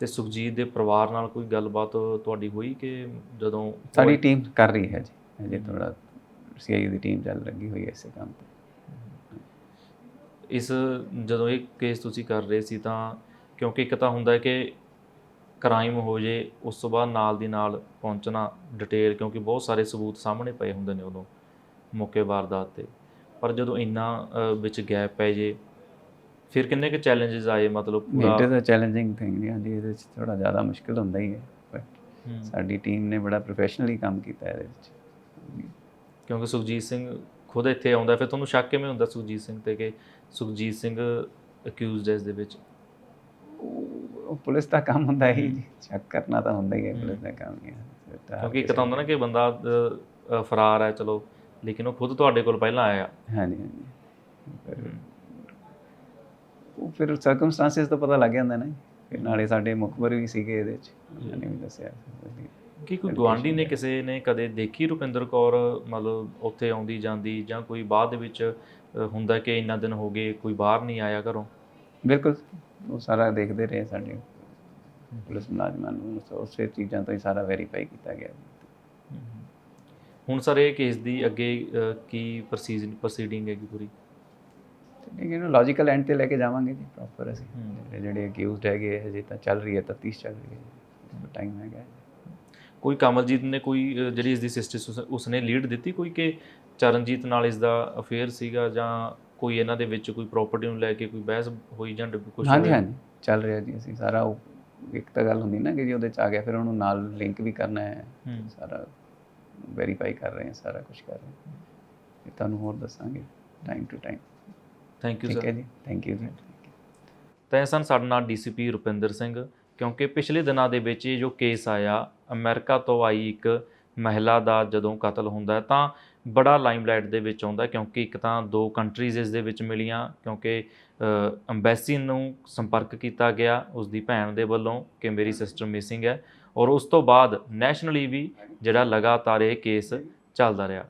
ਤੇ ਸੁਖਜੀਤ ਦੇ ਪਰਿਵਾਰ ਨਾਲ ਕੋਈ ਗੱਲਬਾਤ ਤੁਹਾਡੀ ਹੋਈ ਕਿ ਜਦੋਂ ਸਾਡੀ ਟੀਮ ਕਰ ਰਹੀ ਹੈ ਜੀ। ਅਜੇ ਥੋੜਾ ਸੀਆਈਏ ਦੀ ਟੀਮ ਚੱਲ ਲੱਗੀ ਹੋਈ ਹੈ ਇਸੇ ਕੰਮ ਤੇ। ਇਸ ਜਦੋਂ ਇਹ ਕੇਸ ਤੁਸੀਂ ਕਰ ਰਹੇ ਸੀ ਤਾਂ ਕਿਉਂਕਿ ਇੱਕ ਤਾਂ ਹੁੰਦਾ ਹੈ ਕਿ ਕ੍ਰਾਈਮ ਹੋ ਜੇ ਉਸ ਤੋਂ ਬਾਅਦ ਨਾਲ ਦੀ ਨਾਲ ਪਹੁੰਚਣਾ ਡਿਟੇਲ ਕਿਉਂਕਿ ਬਹੁਤ ਸਾਰੇ ਸਬੂਤ ਸਾਹਮਣੇ ਪਏ ਹੁੰਦੇ ਨੇ ਉਦੋਂ ਮੌਕੇ ਵਾਰਦਾਤ ਤੇ। ਪਰ ਜਦੋਂ ਇੰਨਾ ਵਿੱਚ ਗੈਪ ਪੈ ਜੇ ਫਿਰ ਕਿੰਨੇ ਕੁ ਚੈਲੰਜਸ ਆਏ? ਮਤਲਬ ਪੂਰਾ it is a challenging thing ਜੀ ਹਾਂਜੀ ਇਹਦੇ ਵਿੱਚ ਥੋੜਾ ਜ਼ਿਆਦਾ ਮੁਸ਼ਕਿਲ ਹੁੰਦਾ ਹੀ ਹੈ। ਸਾਡੀ ਟੀਮ ਨੇ ਬੜਾ ਪ੍ਰੋਫੈਸ਼ਨਲੀ ਕੰਮ ਕੀਤਾ ਇਹਦੇ ਵਿੱਚ। ਕਿਉਂਕਿ ਸੁਖਜੀਤ ਸਿੰਘ ਖੁਦ ਇੱਥੇ ਆਉਂਦਾ ਫਿਰ ਤੁਹਾਨੂੰ ਸ਼ੱਕ ਕਿਵੇਂ ਹੁੰਦਾ ਸੁਖਜੀਤ ਸਿੰਘ ਤੇ ਕਿ ਸੁਖਜੀਤ ਸਿੰਘ ਅਕਿਊਜ਼ਡ ਇਸ ਦੇ ਵਿੱਚ? ਉਹ ਪੁਲਿਸ ਦਾ ਕੰਮ ਹੁੰਦਾ ਹੀ ਚੈੱਕ ਕਰਨਾ ਤਾਂ ਹੁੰਦਾ ਹੀ ਹੈ ਪੁਲਿਸ ਦਾ ਕੰਮ ਹੀ ਕਿਉਂਕਿ ਇੱਕ ਤਾਂ ਹੁੰਦਾ ਨਾ ਕਿ ਬੰਦਾ ਫਰਾਰ ਹੈ ਚਲੋ ਲੇਕਿਨ ਉਹ ਖੁਦ ਤੁਹਾਡੇ ਕੋਲ ਪਹਿਲਾਂ ਆਇਆ। ਹਾਂਜੀ ਹਾਂਜੀ। ਉਹ ਫਿਰ ਸਰਕਮਸਟੈਂਸਸ ਤੋਂ ਪਤਾ ਲੱਗ ਜਾਂਦਾ ਨਾ ਨਾਲੇ ਸਾਡੇ ਮੁਖਬਰ ਵੀ ਸੀਗੇ ਇਹਦੇ ਵਿੱਚ ਉਹਨਾਂ ਨੇ ਵੀ ਦੱਸਿਆ। ਕਿ ਕੋਈ ਗਵਾਂਢੀ ਨੇ ਕਿਸੇ ਨੇ ਕਦੇ ਦੇਖੀ ਰੁਪਿੰਦਰ ਕੌਰ ਮਤਲਬ ਉੱਥੇ ਆਉਂਦੀ ਜਾਂਦੀ ਜਾਂ ਕੋਈ ਬਾਅਦ ਦੇ ਵਿੱਚ ਹੁੰਦਾ ਕਿ ਇੰਨਾ ਦਿਨ ਹੋ ਗਏ ਕੋਈ ਬਾਹਰ ਨਹੀਂ ਆਇਆ ਘਰੋਂ? ਬਿਲਕੁਲ ਉਹ ਸਾਰਾ ਦੇਖਦੇ ਰਹੇ ਸਾਡੇ ਪੁਲਿਸ ਮੁਲਾਜ਼ਮਾਂ ਨੂੰ ਉਸੇ ਚੀਜ਼ਾਂ ਤੋਂ ਹੀ ਸਾਰਾ ਵੈਰੀਫਾਈ ਕੀਤਾ ਗਿਆ। ਹੁਣ ਸਰ ਇਹ ਕੇਸ ਦੀ ਅੱਗੇ ਕੀ ਪ੍ਰੋਸੀਡਿੰਗ ਹੈਗੀ ਪੂਰੀ? ਹੈ ਇਹਨੂੰ ਲੌਜੀਕਲ ਐਂਡ ਤੇ ਲੈ ਕੇ ਜਾਵਾਂਗੇ ਜੀ ਪ੍ਰੋਪਰ ਅਸੀਂ। ਜਿਹੜੇ- ਅਕਿਊਜ਼ਡ ਹੈਗੇ ਹਜੇ ਤਾਂ ਚੱਲ ਰਹੀ ਹੈ ਤਫਤੀਸ਼ ਚੱਲ ਰਹੀ ਹੈ। ਟਾਈਮ ਹੈਗਾ ਕੋਈ ਕਮਲਜੀਤ ਨੇ ਕੋਈ ਜਿਹੜੀ ਇਸ ਦੀ ਸਿਸਟਰ ਉਸਨੇ ਲੀਡ ਦਿੱਤੀ ਕੋਈ ਕਿ ਚਰਨਜੀਤ ਨਾਲ ਇਸ ਦਾ ਅਫੇਅਰ ਸੀਗਾ ਜਾਂ ਕੋਈ ਇਹਨਾਂ ਦੇ ਵਿੱਚ ਕੋਈ ਪ੍ਰਾਪਰਟੀ ਨੂੰ ਲੈ ਕੇ ਕੋਈ ਬਹਿਸ ਹੋਈ ਜਾਂ ਕੁਝ ਹਾਂਜੀ ਹਾਂਜੀ ਚੱਲ ਰਿਹਾ ਜੀ ਅਸੀਂ ਸਾਰਾ ਉਹ ਇੱਕ ਤਾਂ ਗੱਲ ਹੁੰਦੀ ਨਾ ਕਿ ਜੀ ਉਹਦੇ ਚ ਆ ਗਿਆ ਫਿਰ ਉਹਨੂੰ ਨਾਲ ਲਿੰਕ ਵੀ ਕਰਨਾ ਹੈ। ਸਾਰਾ ਵੈਰੀਫਾਈ ਕਰ ਰਹੇ ਹਾਂ ਸਾਰਾ ਕੁਝ ਕਰ ਰਹੇ ਹਾਂ। ਇਹ ਤੁਹਾਨੂੰ ਹੋਰ ਦੱਸਾਂਗੇ time to time thank you ਠੀਕ ਸਰ ਹੈ ਜੀ ਥੈਂਕ ਯੂ ਜੀ ਤਾਂ ਇਹ ਸਨ ਸਾਡੇ ਨਾਲ ਡੀਸੀਪੀ ਰੁਪਿੰਦਰ ਸਿੰਘ ਕਿਉਂਕਿ ਪਿਛਲੇ ਦਿਨਾਂ ਦੇ ਵਿੱਚ ਇਹ ਜੋ ਕੇਸ ਆਇਆ ਅਮਰੀਕਾ ਤੋਂ ਆਈ ਇੱਕ ਮਹਿਲਾ ਦਾ ਜਦੋਂ ਕਤਲ ਹੁੰਦਾ ਤਾਂ ਬੜਾ ਲਾਈਮਲਾਈਟ ਦੇ ਵਿੱਚ ਆਉਂਦਾ ਕਿਉਂਕਿ ਇੱਕ ਤਾਂ ਦੋ ਕੰਟਰੀਜ਼ ਇਸ ਦੇ ਵਿੱਚ ਮਿਲੀਆਂ ਕਿਉਂਕਿ ਅੰਬੈਸੀ ਨੂੰ ਸੰਪਰਕ ਕੀਤਾ ਗਿਆ ਉਸ ਦੀ ਭੈਣ ਦੇ ਵੱਲੋਂ ਕਿ ਮੇਰੀ ਸਿਸਟਰ ਮਿਸਿੰਗ ਹੈ ਔਰ ਉਸ ਤੋਂ ਬਾਅਦ ਨੈਸ਼ਨਲੀ ਵੀ ਜਿਹੜਾ ਲਗਾਤਾਰ ਇਹ ਕੇਸ ਚੱਲਦਾ ਰਿਹਾ।